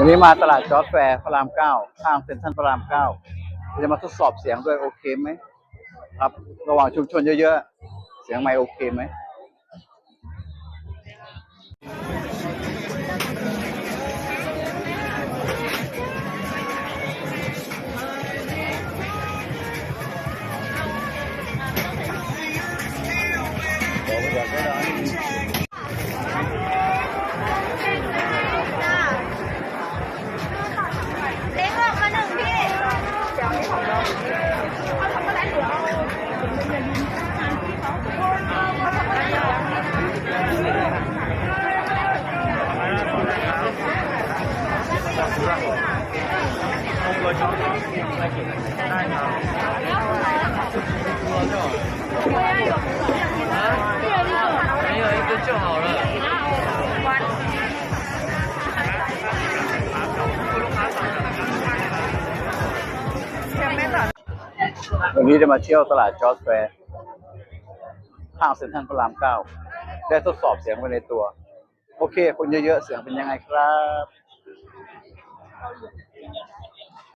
วันนี้มาตลาดจอร์ดแฟร์พระรามเก้าข้างเซ็นทรัลพระรามเก้าจะมาทดสอบเสียงด้วยโอเคไหมครับระหว่างชุมชนเยอะๆ เสียงไม่โอเคไหม 没有一个就好了。 วันนี้จะมาเที่ยวตลาดจอร์ดแฟร์ข้างเซ็นทรัลพระรามเก้าได้ทดสอบเสียงไปในตัว โอเค คนเยอะๆ เสียงเป็นยังไงครับ Oh, how you